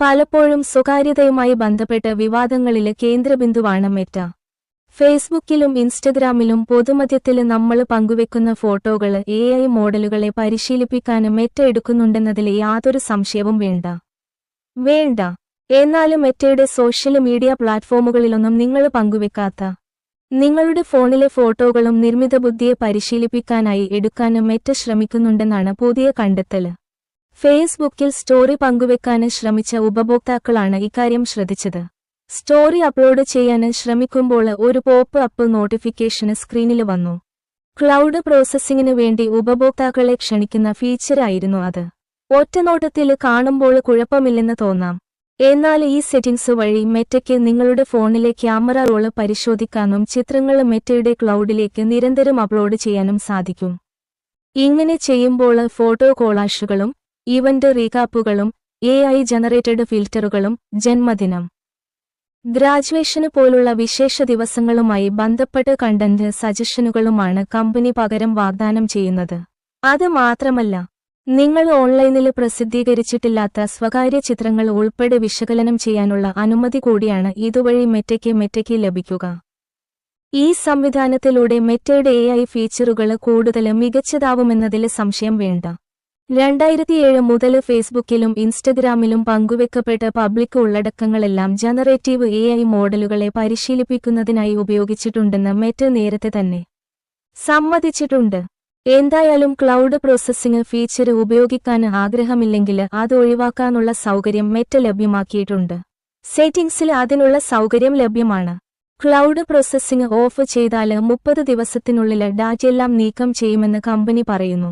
പലപ്പോഴും സ്വകാര്യതയുമായി ബന്ധപ്പെട്ട് വിവാദങ്ങളിൽ കേന്ദ്രബിന്ദുവാണ് മെറ്റ. ഫേസ്ബുക്കിലും ഇൻസ്റ്റഗ്രാമിലും പൊതുമധ്യത്തിൽ നമ്മൾ പങ്കുവെക്കുന്ന ഫോട്ടോകൾ എ ഐ മോഡലുകളെ പരിശീലിപ്പിക്കാന് മെറ്റ എടുക്കുന്നുണ്ടെന്നതിൽ യാതൊരു സംശയവും വേണ്ട. വേണ്ട. എന്നാലും മെറ്റയുടെ സോഷ്യൽ മീഡിയ പ്ലാറ്റ്ഫോമുകളിലൊന്നും നിങ്ങൾ പങ്കുവെക്കാത്ത. നിങ്ങളുടെ ഫോണിലെ ഫോട്ടോകളും നിർമ്മിത ബുദ്ധിയെ പരിശീലിപ്പിക്കാനായി എടുക്കാനും മെറ്റ ശ്രമിക്കുന്നുണ്ടെന്നാണ് പുതിയ കണ്ടെത്തൽ. ഫേസ്ബുക്കിൽ സ്റ്റോറി പങ്കുവെക്കാന് ശ്രമിച്ച ഉപഭോക്താക്കളാണ് ഇക്കാര്യം ശ്രദ്ധിച്ചത്. സ്റ്റോറി അപ്ലോഡ് ചെയ്യാൻ ശ്രമിക്കുമ്പോൾ ഒരു പോപ്പ് അപ്പ് നോട്ടിഫിക്കേഷന് സ്ക്രീനിൽ വന്നു. ക്ലൗഡ് പ്രോസസ്സിംഗിനു വേണ്ടി ഉപഭോക്താക്കളെ ക്ഷണിക്കുന്ന ഫീച്ചറായിരുന്നു അത്. ഒറ്റനോട്ടത്തിൽ കാണുമ്പോൾ കുഴപ്പമില്ലെന്ന് തോന്നാം. എന്നാൽ ഈ സെറ്റിംഗ്സ് വഴി മെറ്റയ്ക്ക് നിങ്ങളുടെ ഫോണിലെ ക്യാമറ റോൾ പരിശോധിക്കാനും ചിത്രങ്ങൾ മെറ്റയുടെ ക്ലൗഡിലേക്ക് നിരന്തരം അപ്ലോഡ് ചെയ്യാനും സാധിക്കും. ഇങ്ങനെ ചെയ്യുമ്പോൾ ഫോട്ടോ കോളാഷുകളും ഇവന്റ് റീകാപ്പുകളും എ ഐ ജനറേറ്റഡ് ഫിൽറ്ററുകളും ജന്മദിനം. ഗ്രാജുവേഷന് പോലുള്ള വിശേഷ ദിവസങ്ങളുമായി ബന്ധപ്പെട്ട് കണ്ടന്റ് സജഷനുകളുമാണ് കമ്പനി പകരം വാഗ്ദാനം ചെയ്യുന്നത്. അത് മാത്രമല്ല നിങ്ങൾ ഓൺലൈനിൽ പ്രസിദ്ധീകരിച്ചിട്ടില്ലാത്ത സ്വകാര്യ ചിത്രങ്ങൾ ഉൾപ്പെടെ വിശകലനം ചെയ്യാനുള്ള അനുമതി കൂടിയാണ് ഇതുവഴി മെറ്റയ്ക്ക് മെറ്റയ്ക്ക് ലഭിക്കുക. ഈ സംവിധാനത്തിലൂടെ മെറ്റയുടെ എ ഫീച്ചറുകൾ കൂടുതൽ മികച്ചതാവുമെന്നതിൽ സംശയം വേണ്ട. രണ്ടായിരത്തിയേഴ് മുതൽ ഫേസ്ബുക്കിലും ഇൻസ്റ്റഗ്രാമിലും പങ്കുവെക്കപ്പെട്ട പബ്ലിക് ഉള്ളടക്കങ്ങളെല്ലാം ജനറേറ്റീവ് എ ഐ മോഡലുകളെ പരിശീലിപ്പിക്കുന്നതിനായി ഉപയോഗിച്ചിട്ടുണ്ടെന്ന് മെറ്റ് നേരത്തെ തന്നെ സമ്മതിച്ചിട്ടുണ്ട്. എന്തായാലും ക്ലൗഡ് പ്രോസസ്സിംഗ് ഫീച്ചർ ഉപയോഗിക്കാൻ ആഗ്രഹമില്ലെങ്കിൽ അത് ഒഴിവാക്കാനുള്ള സൗകര്യം മെറ്റ് ലഭ്യമാക്കിയിട്ടുണ്ട്. സെറ്റിംഗ്സിൽ അതിനുള്ള സൗകര്യം ലഭ്യമാണ്. ക്ലൗഡ് പ്രോസസ്സിംഗ് ഓഫ് ചെയ്താൽ മുപ്പത് ദിവസത്തിനുള്ളിൽ ഡാറ്റയെല്ലാം നീക്കം ചെയ്യുമെന്ന് കമ്പനി പറയുന്നു.